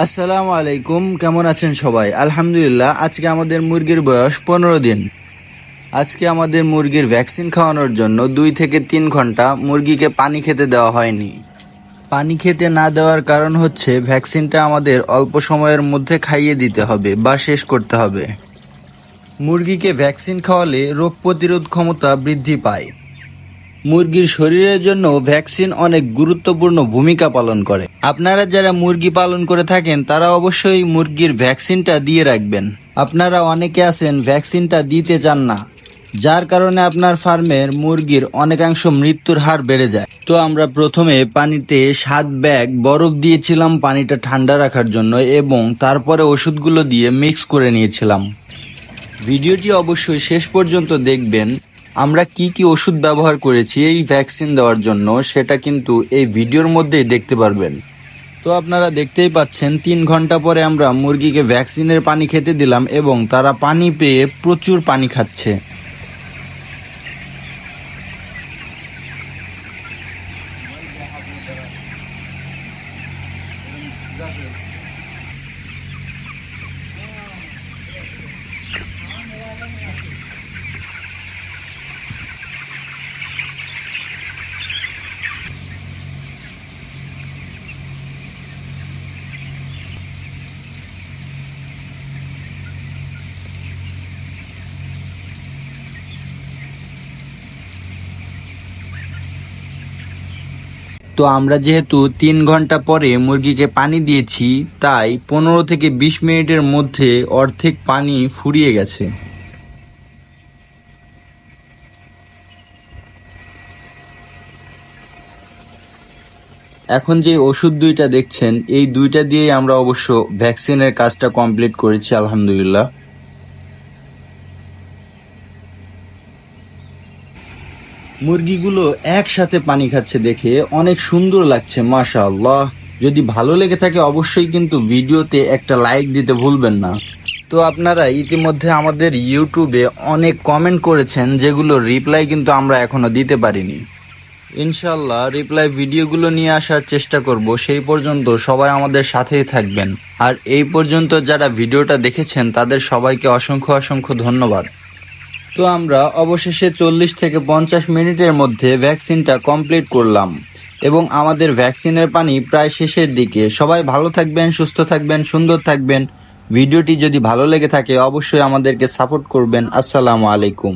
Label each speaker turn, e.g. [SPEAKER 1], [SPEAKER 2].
[SPEAKER 1] আসসালামু আলাইকুম, কেমন আছেন সবাই? আলহামদুলিল্লাহ, আজকে আমাদের মুরগির বয়স পনেরো দিন। আজকে আমাদের মুরগির ভ্যাকসিন খাওয়ানোর জন্য দুই থেকে তিন ঘণ্টা মুরগিকে পানি খেতে দেওয়া হয়নি। পানি খেতে না দেওয়ার কারণ হচ্ছে ভ্যাকসিনটা আমাদের অল্প সময়ের মধ্যে খাইয়ে দিতে হবে বা শেষ করতে হবে। মুরগিকে ভ্যাকসিন খাওয়ালে রোগ প্রতিরোধ ক্ষমতা বৃদ্ধি পায়। মুরগির শরীরের জন্য ভ্যাকসিন অনেক গুরুত্বপূর্ণ ভূমিকা পালন করে। আপনারা যারা মুরগি পালন করে থাকেন, তারা অবশ্যই মুরগির ভ্যাকসিনটা দিয়ে রাখবেন। আপনারা অনেকে আছেন, ভ্যাকসিনটা দিতে চান না। যার কারণে আপনার ফার্মের মুরগির অনেকাংশ মৃত্যুর হার বেড়ে যায়। তো আমরা প্রথমে পানিতে সাত ব্যাগ বরফ দিয়েছিলাম পানিটা ঠান্ডা রাখার জন্য এবং তারপরে ওষুধগুলো দিয়ে মিক্স করে নিয়েছিলাম। ভিডিওটি অবশ্যই শেষ পর্যন্ত দেখবেন। আমরা কি কি ওষুধ ব্যবহার করেছি এই ভ্যাকসিন দেওয়ার জন্য, সেটা কিন্তু এই ভিডিওর মধ্যেই দেখতে পারবেন। তো আপনারা দেখতেই পাচ্ছেন, তিন ঘণ্টা পরে আমরা মুরগিকে ভ্যাকসিনের পানি খেতে দিলাম এবং তারা পানি পেয়ে প্রচুর পানি খাচ্ছে। তো আমরা যেহেতু তিন ঘণ্টা পরে মুরগিকে পানি দিয়েছি, তাই পনেরো থেকে বিশ মিনিটের মধ্যে অর্ধেক পানি ফুরিয়ে গেছে। এখন যে ওষুধ দুইটা দেখছেন, এই দুইটা দিয়েই আমরা অবশ্য ভ্যাকসিনের কাজটা কমপ্লিট করেছি, আলহামদুলিল্লাহ। মুরগিগুলো একসাথে পানি খাচ্ছে দেখে অনেক সুন্দর লাগছে মাশা আল্লাহ যদি ভালো লেগে থাকে অবশ্যই কিন্তু ভিডিওতে একটা লাইক দিতে ভুলবেন না। তো আপনারা ইতিমধ্যে আমাদের ইউটিউবে অনেক কমেন্ট করেছেন, যেগুলো রিপ্লাই কিন্তু আমরা এখনও দিতে পারিনি। ইনশাল্লাহ রিপ্লাই ভিডিওগুলো নিয়ে আসার চেষ্টা করব। সেই পর্যন্ত সবাই আমাদের সাথেই থাকবেন। আর এই পর্যন্ত যারা ভিডিওটা দেখেছেন, তাদের সবাইকে অসংখ্য অসংখ্য ধন্যবাদ। তো আমরা অবশেষে চল্লিশ থেকে পঞ্চাশ মিনিটের মধ্যে ভ্যাকসিনটা কমপ্লিট করলাম এবং আমাদের ভ্যাকসিনের পানি প্রায় শেষের দিকে। সবাই ভালো থাকবেন, সুস্থ থাকবেন, সুন্দর থাকবেন। ভিডিওটি যদি ভালো লেগে থাকে, অবশ্যই আমাদেরকে সাপোর্ট করবেন। আসসালামু আলাইকুম।